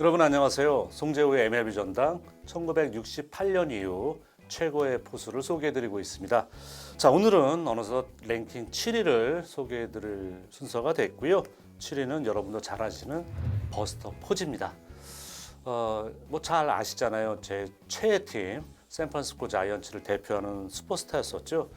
여러분 안녕하세요. 송재호의 MLB 전당 1968년 이후 최고의 포수를 소개해드리고 있습니다. 자 오늘은 어느덧 랭킹 7위를 소개해드릴 순서가 됐고요. 7위는 여러분도 잘 아시는 버스터 포지입니다. 어, 뭐 잘 아시잖아요. 제 최애 팀 샌프란시스코 자이언츠를 대표하는 슈퍼스타였었죠.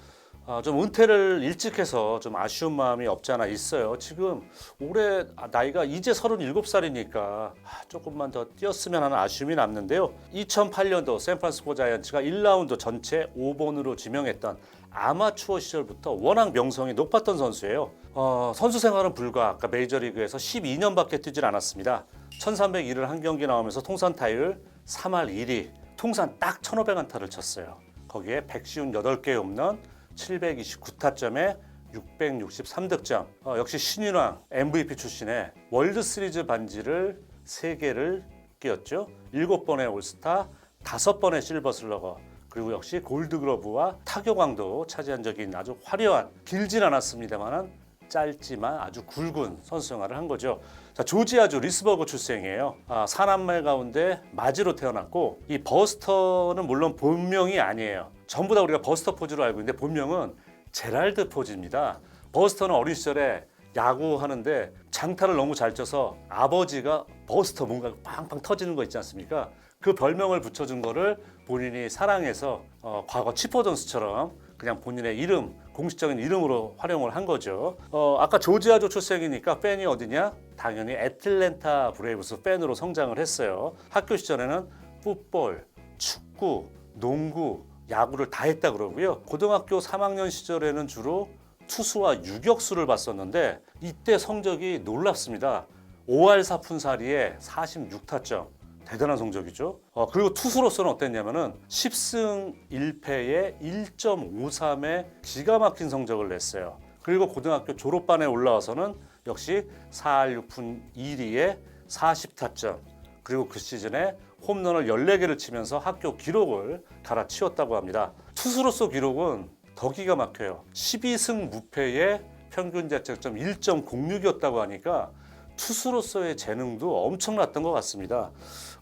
아, 좀 은퇴를 일찍 해서 좀 아쉬운 마음이 없지 않아 있어요. 지금 올해 나이가 이제 37살이니까 조금만 더 뛰었으면 하는 아쉬움이 남는데요. 2008년도 샌프란시스코 자이언츠가 1라운드 전체 5번으로 지명했던 아마추어 시절부터 워낙 명성이 높았던 선수예요. 어, 선수 생활은 불과 아까 메이저리그에서 12년밖에 뛰질 않았습니다. 1301을 한 경기 나오면서 통산 타율 3할 1위, 통산 딱 1500안타를 쳤어요. 거기에 158개의 홈런, 729타점에 663득점. 어, 역시 신인왕 MVP 출신의 월드 시리즈 반지를 3개를 끼웠죠. 7번의 올스타, 5번의 실버 슬러거, 그리고 역시 골드그러브와 타격왕도 차지한 적이 아주 화려한 길진 않았습니다만은 짧지만 아주 굵은 선수 생활을 한 거죠. 자, 조지아주 리스버그 출생이에요. 아, 사남매 가운데 마지로 태어났고 이 버스터는 물론 본명이 아니에요. 전부 다 우리가 버스터 포즈로 알고 있는데 본명은 제랄드 포즈입니다. 버스터는 어린 시절에 야구하는데 장타를 너무 잘 쳐서 아버지가 버스터 뭔가 팡팡 터지는 거 있지 않습니까? 그 별명을 붙여준 거를 본인이 사랑해서 어, 과거 치퍼 존스처럼 그냥 본인의 이름 공식적인 이름으로 활용을 한 거죠. 어, 아까 조지아주 출생이니까 팬이 어디냐? 당연히 애틀랜타 브레이브스 팬으로 성장을 했어요. 학교 시절에는 풋볼, 축구, 농구, 야구를 다 했다 그러고요. 고등학교 3학년 시절에는 주로 투수와 유격수를 봤었는데 이때 성적이 놀랍습니다. 5할 4푼살이에 46타점. 대단한 성적이죠. 어, 그리고 투수로서는 어땠냐면은 10승 1패에 1.53의 기가 막힌 성적을 냈어요. 그리고 고등학교 졸업반에 올라와서는 역시 4할 6푼 1위에 40타점. 그리고 그 시즌에 홈런을 14개를 치면서 학교 기록을 갈아치웠다고 합니다. 투수로서 기록은 더 기가 막혀요. 12승 무패에 평균 자책점 1.06이었다고 하니까 투수로서의 재능도 엄청났던 것 같습니다.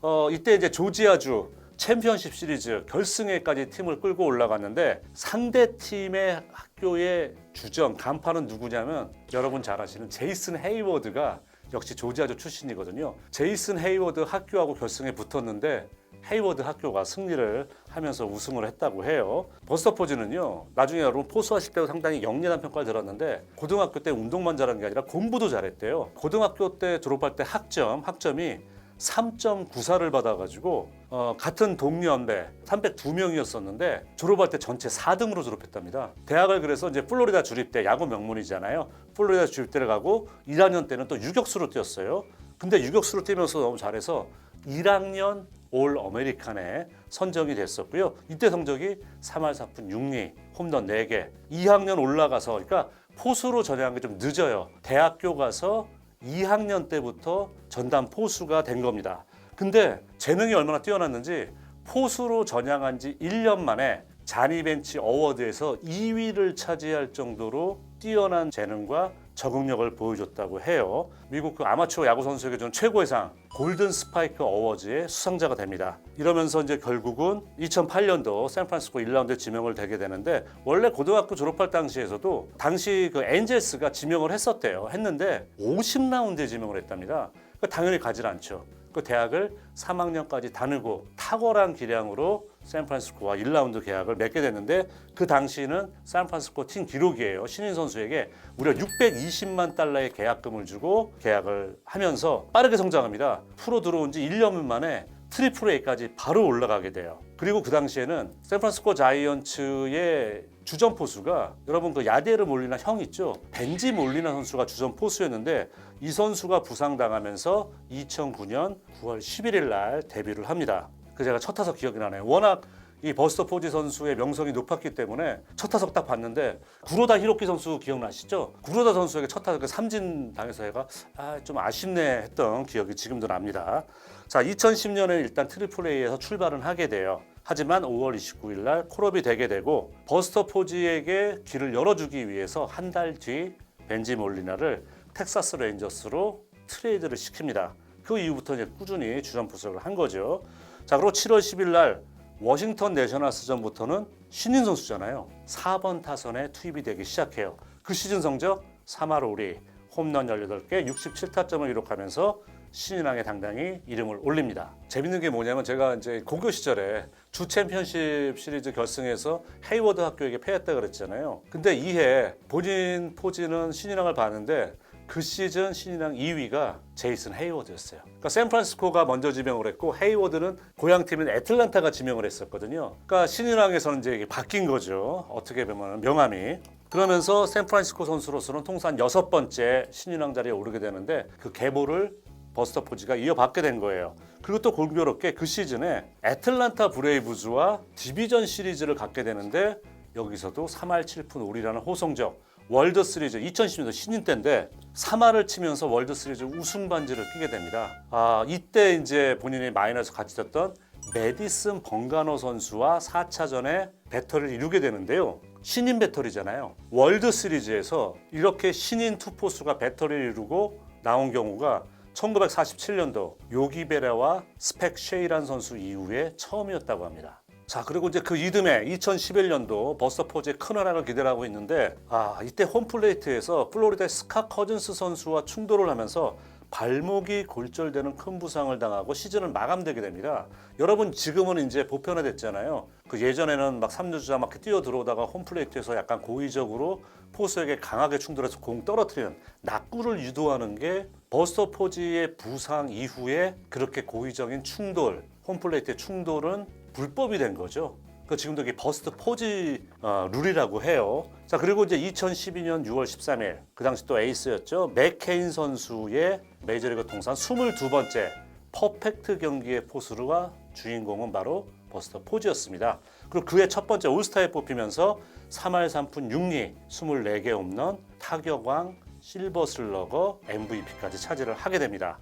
어, 이때 이제 조지아주 챔피언십 시리즈 결승에까지 팀을 끌고 올라갔는데 상대 팀의 학교의 주전 간판은 누구냐면 여러분 잘 아시는 제이슨 헤이워드가 역시 조지아주 출신이거든요. 제이슨 헤이워드 학교하고 결승에 붙었는데 헤이워드 학교가 승리를 하면서 우승을 했다고 해요. 버스터포즈는요. 나중에 여러분 포수하실 때도 상당히 영리한 평가를 들었는데 고등학교 때 운동만 잘한 게 아니라 공부도 잘했대요. 고등학교 때 졸업할 때 학점, 학점이 3.94를 받아가지고 어, 같은 동년배 302명이었었는데 졸업할 때 전체 4등으로 졸업했답니다. 대학을 그래서 이제 플로리다 주립대 야구 명문이잖아요. 플로리다 주립대를 가고 1학년 때는 또 유격수로 뛰었어요. 근데 유격수로 뛰면서 너무 잘해서 1학년 올 아메리칸에 선정이 됐었고요. 이때 성적이 3할 4푼 6리, 홈런 4개. 2학년 올라가서 그러니까 포수로 전향한 게 좀 늦어요. 대학교 가서 2학년 때부터 전담 포수가 된 겁니다. 근데 재능이 얼마나 뛰어났는지 포수로 전향한 지 1년 만에 자니벤치 어워드에서 2위를 차지할 정도로 뛰어난 재능과 적응력을 보여줬다고 해요. 미국 그 아마추어 야구 선수에게 주는 최고의 상 골든 스파이크 어워즈의 수상자가 됩니다. 이러면서 이제 결국은 2008년도 샌프란시스코 1라운드 지명을 되게 되는데 원래 고등학교 졸업할 당시에서도 당시 그 엔젤스가 지명을 했었대요. 했는데 50라운드에 지명을 했답니다. 그 당연히 가질 않죠. 그 대학을 3학년까지 다니고 탁월한 기량으로 샌프란시스코와 1라운드 계약을 맺게 됐는데 그 당시는 샌프란시스코 팀 기록이에요. 신인 선수에게 무려 620만 달러의 계약금을 주고 계약을 하면서 빠르게 성장합니다. 프로 들어온 지 1년 만에 트리플 A까지 바로 올라가게 돼요. 그리고 그 당시에는 샌프란시스코 자이언츠의 주전 포수가 여러분 그 야데르 몰리나 형 있죠? 벤지 몰리나 선수가 주전 포수였는데 이 선수가 부상당하면서 2009년 9월 11일 날 데뷔를 합니다. 그 제가 첫 타석 기억이 나네요. 워낙 이 버스터 포지 선수의 명성이 높았기 때문에 첫 타석 딱 봤는데 구로다 히로키 선수 기억나시죠? 구로다 선수에게 첫 타석 그 삼진 당해서 얘가 아, 좀 아쉽네 했던 기억이 지금도 납니다. 자, 2010년에 일단 트리플 A에서 출발은 하게 돼요. 하지만 5월 29일 날 콜업이 되게 되고 버스터 포지에게 길을 열어주기 위해서 한 달 뒤 벤지 몰리나를 텍사스 레인저스로 트레이드를 시킵니다. 그 이후부터 이제 꾸준히 주전 포수를 한 거죠. 자, 그리고 7월 10일 날 워싱턴 내셔널스전부터는 신인 선수잖아요. 4번 타선에 투입이 되기 시작해요. 그 시즌 성적 3할 5리, 홈런 18개, 67타점을 기록하면서 신인왕에 당당히 이름을 올립니다. 재밌는 게 뭐냐면 제가 이제 고교 시절에 주 챔피언십 시리즈 결승에서 헤이워드 학교에게 패했다 그랬잖아요. 근데 이해 본인 포지는 신인왕을 봤는데 그 시즌 신인왕 2위가 제이슨 헤이워드였어요. 그러니까 샌프란시스코가 먼저 지명을 했고 헤이워드는 고향 팀인 애틀란타가 지명을 했었거든요. 그러니까 신인왕에서는 이제 바뀐 거죠. 어떻게 보면 명함이. 그러면서 샌프란시스코 선수로서는 통산 여섯 번째 신인왕 자리에 오르게 되는데 그 계보를 버스터 포지가 이어받게 된 거예요. 그리고 또 공교롭게 그 시즌에 애틀란타 브레이브즈와 디비전 시리즈를 갖게 되는데 여기서도 3할 7푼 5리라는 호성적 월드 시리즈 2010년도 신인 때인데 3할을 치면서 월드 시리즈 우승 반지를 끼게 됩니다. 아 이때 이제 본인이 마이너스 같이 쳤던 메디슨 번가노 선수와 4차전에 배터리를 이루게 되는데요. 신인 배터리잖아요. 월드 시리즈에서 이렇게 신인 투포수가 배터리를 이루고 나온 경우가 1947년도 요기베라와 스펙 쉐이란 선수 이후에 처음이었다고 합니다. 자 그리고 이제 그 이듬해 2011년도 버스터 포즈의 큰 활약을 기대하고 있는데 아 이때 홈플레이트에서 플로리다의 스카 커즌스 선수와 충돌을 하면서 발목이 골절되는 큰 부상을 당하고 시즌을 마감되게 됩니다. 여러분 지금은 이제 보편화됐잖아요. 그 예전에는 막 3루주자 막 이렇게 뛰어 들어오다가 홈플레이트에서 약간 고의적으로 포수에게 강하게 충돌해서 공 떨어뜨리는 낙구를 유도하는 게 버스터 포지의 부상 이후에 그렇게 고의적인 충돌, 홈플레이트의 충돌은 불법이 된 거죠. 그 지금도 이게 버스트 포지 어, 룰이라고 해요. 자 그리고 이제 2012년 6월 13일 그 당시 또 에이스였죠. 맥케인 선수의 메이저리그 통산 22번째 퍼펙트 경기의 포수르와 주인공은 바로 버스터 포지였습니다. 그리고 그의 첫 번째 올스타에 뽑히면서 3할 3푼 6리 24개 홈런 타격왕 실버슬러거 MVP까지 차지를 하게 됩니다.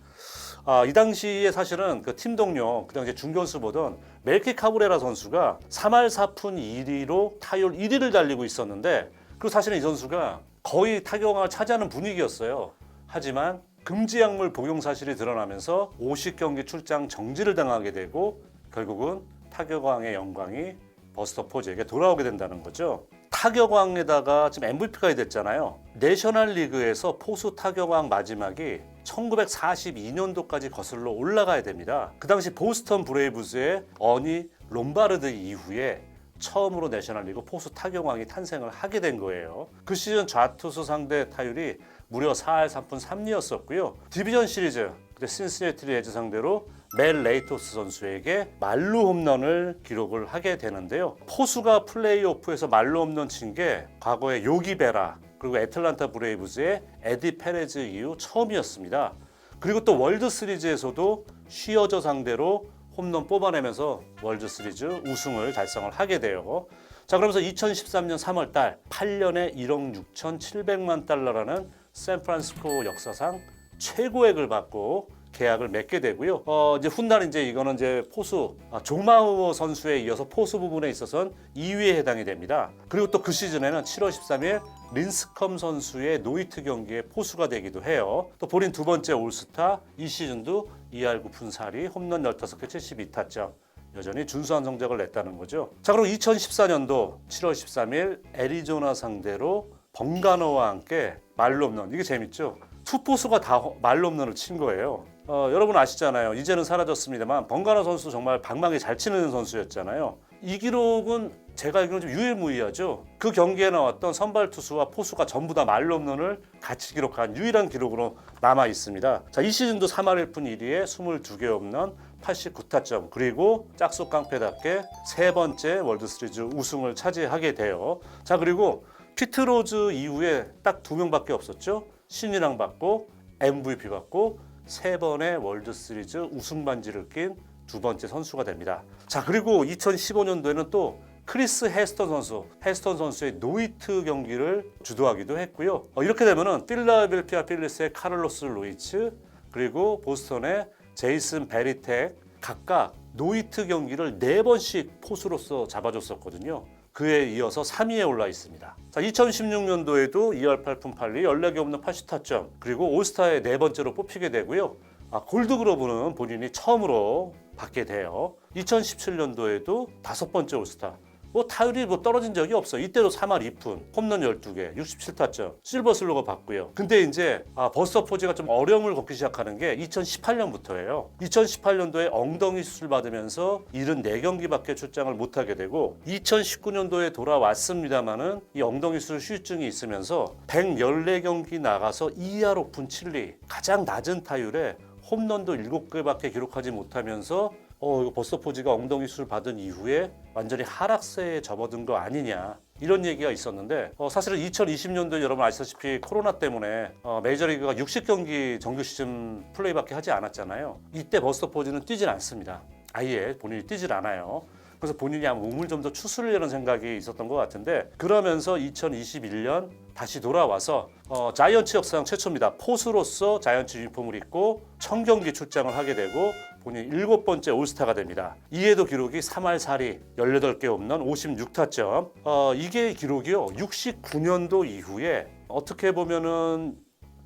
아, 이 당시에 사실은 그 팀 동료 그 당시 중견수 보던 멜키 카브레라 선수가 3할 4푼 2리로 타율 1위를 달리고 있었는데 그 사실은 이 선수가 거의 타격왕을 차지하는 분위기였어요. 하지만 금지 약물 복용 사실이 드러나면서 50경기 출장 정지를 당하게 되고 결국은 타격왕의 영광이 버스터 포즈에게 돌아오게 된다는 거죠. 타격왕에다가 지금 MVP가 됐잖아요. 내셔널 리그에서 포수 타격왕 마지막이 1942년도까지 거슬러 올라가야 됩니다. 그 당시 보스턴 브레이브즈의 어니 롬바르드 이후에 처음으로 내셔널리그 포수 타격왕이 탄생을 하게 된 거예요. 그 시즌 좌투수 상대 타율이 무려 4할 3푼 3리였었고요. 디비전 시리즈 그때 신시내티 레즈 상대로 멜 레이토스 선수에게 말루 홈런을 기록을 하게 되는데요. 포수가 플레이오프에서 말루 홈런 친 게 과거에 요기베라 그리고 애틀란타 브레이브즈의 에디 페레즈 이후 처음이었습니다. 그리고 또 월드 시리즈에서도 쉬어저 상대로 홈런 뽑아내면서 월드 시리즈 우승을 달성을 하게 돼요. 자, 그러면서 2013년 3월 달 8년에 1억 6,700만 달러라는 샌프란시스코 역사상 최고액을 받고 계약을 맺게 되고요. 어, 이제 훗날 이제 이거는 이제 포수 아, 조마우어 선수에 이어서 포수 부분에 있어서는 2위에 해당이 됩니다. 그리고 또 그 시즌에는 7월 13일 린스컴 선수의 노이트 경기에 포수가 되기도 해요. 또 본인 두 번째 올스타 이 시즌도 2할 9푼 4리 홈런 15개 72타점 여전히 준수한 성적을 냈다는 거죠. 자, 그리고 2014년도 7월 13일 애리조나 상대로 번가노와 함께 말로 홈런 이게 재밌죠. 투포수가 다 말로 홈런을 친 거예요. 어, 여러분 아시잖아요. 이제는 사라졌습니다만 번가노 선수 정말 방망이 잘 치는 선수였잖아요. 이 기록은 제가 알기로는 좀 유일무이하죠. 그 경기에 나왔던 선발 투수와 포수가 전부 다 말로 홈런을 같이 기록한 유일한 기록으로 남아 있습니다. 자, 이 시즌도 3할 1푼 1위에 22개 홈런 89타점 그리고 짝수 깡패답게 세 번째 월드 시리즈 우승을 차지하게 돼요. 자, 그리고 피트로즈 이후에 딱 두 명밖에 없었죠. 신인왕 받고 MVP 받고 세 번의 월드 시리즈 우승 반지를 낀 두 번째 선수가 됩니다. 자 그리고 2015년도에는 또 크리스 헤스턴 선수, 헤스턴 선수의 노이트 경기를 주도하기도 했고요. 어, 이렇게 되면은 필라델피아 필리스의 카를로스 루이츠 그리고 보스턴의 제이슨 베리텍 각각 노이트 경기를 네 번씩 포수로서 잡아줬었거든요. 그에 이어서 3위에 올라 있습니다. 자, 2016년도에도 2할 8푼 8리 14개 없는 80타점 그리고 올스타에 네 번째로 뽑히게 되고요. 아, 골드그로브는 본인이 처음으로 받게 돼요. 2017년도에도 다섯 번째 올스타. 뭐 타율이 뭐 떨어진 적이 없어. 이때도 3할 2푼, 홈런 12개, 67타점, 실버 슬로거 받고요. 근데 이제 아, 버스터 포즈가 좀 어려움을 겪기 시작하는 게 2018년부터예요. 2018년도에 엉덩이 수술 받으면서 74경기밖에 출장을 못 하게 되고 2019년도에 돌아왔습니다마는 이 엉덩이 수술 후유증이 있으면서 114경기 나가서 2할 오픈 7리 가장 낮은 타율에 홈런도 7개밖에 기록하지 못하면서 어 이거 버스터 포지가 엉덩이 수술 받은 이후에 완전히 하락세에 접어든 거 아니냐 이런 얘기가 있었는데 어, 사실은 2020년도에 여러분 아시다시피 코로나 때문에 어, 메이저리그가 60경기 정규 시즌 플레이밖에 하지 않았잖아요. 이때 버스터 포지는 뛰질 않습니다. 아예 본인이 뛰질 않아요. 그래서 본인이 아마 몸을 좀 더 추스르려는 생각이 있었던 것 같은데 그러면서 2021년 다시 돌아와서 어, 자이언츠 역사상 최초입니다. 포수로서 자이언츠 유니폼을 입고 청경기 출장을 하게 되고 본인 일곱 번째 올스타가 됩니다. 이에도 기록이 3할 4리 18개 홈런 56타점. 어, 이게 기록이요. 69년도 이후에 어떻게 보면은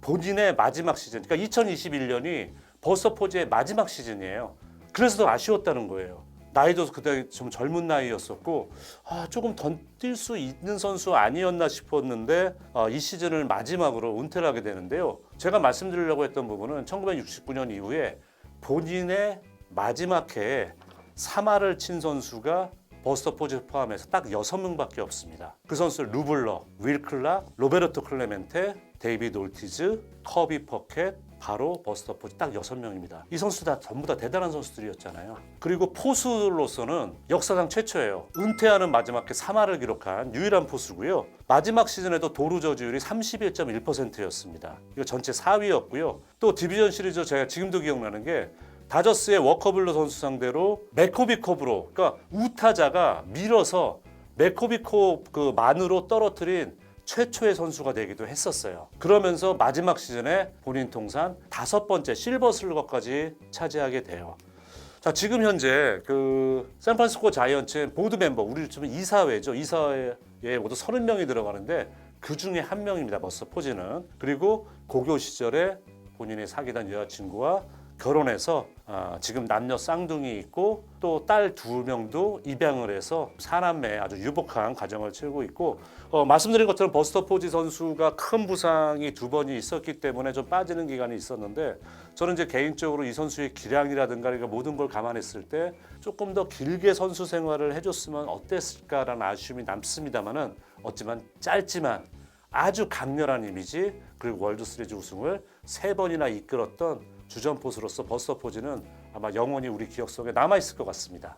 본인의 마지막 시즌, 그러니까 2021년이 버서 포즈의 마지막 시즌이에요. 그래서 더 아쉬웠다는 거예요. 나이도 그때 좀 젊은 나이였었고 아, 조금 더뛸수 있는 선수 아니었나 싶었는데 어, 이 시즌을 마지막으로 은퇴를 하게 되는데요. 제가 말씀드리려고 했던 부분은 1969년 이후에 본인의 마지막 해에 3할을 친 선수가 버스터 포즈 포함해서 딱 6명밖에 없습니다. 그 선수 루블러, 윌 클락, 로베르토 클레멘테, 데이비드 올티즈, 커비 퍼켓, 바로 버스터 포즈 딱 6명입니다. 이 선수 다 전부 다 대단한 선수들이었잖아요. 그리고 포수로서는 역사상 최초예요. 은퇴하는 마지막 해 3할을 기록한 유일한 포수고요. 마지막 시즌에도 도루 저지율이 31.1%였습니다. 이거 전체 4위였고요. 또 디비전 시리즈 제가 지금도 기억나는 게 다저스의 워커블러 선수 상대로 메코비컵으로 그러니까 우타자가 밀어서 메코비컵 그 만으로 떨어뜨린 최초의 선수가 되기도 했었어요. 그러면서 마지막 시즌에 본인 통산 다섯 번째 실버 슬러거까지 차지하게 돼요. 자 지금 현재 그 샌프란시스코 자이언츠 보드 멤버 우리 치면 이사회죠. 이사회에 모두 30명이 들어가는데 그 중에 한 명입니다. 버스 포지는 그리고 고교 시절에 본인이 사귀던 여자친구와 결혼해서 아, 지금 남녀 쌍둥이 있고 또 딸 두 명도 입양을 해서 사남매 아주 유복한 가정을 치르고 있고 어, 말씀드린 것처럼 버스터 포지 선수가 큰 부상이 두 번이 있었기 때문에 좀 빠지는 기간이 있었는데 저는 이제 개인적으로 이 선수의 기량이라든가 그러니까 모든 걸 감안했을 때 조금 더 길게 선수 생활을 해줬으면 어땠을까라는 아쉬움이 남습니다만은 어찌만 짧지만 아주 강렬한 이미지 그리고 월드 시리즈 우승을 세 번이나 이끌었던 주전 포수로서 버스터 포지는 아마 영원히 우리 기억 속에 남아 있을 것 같습니다.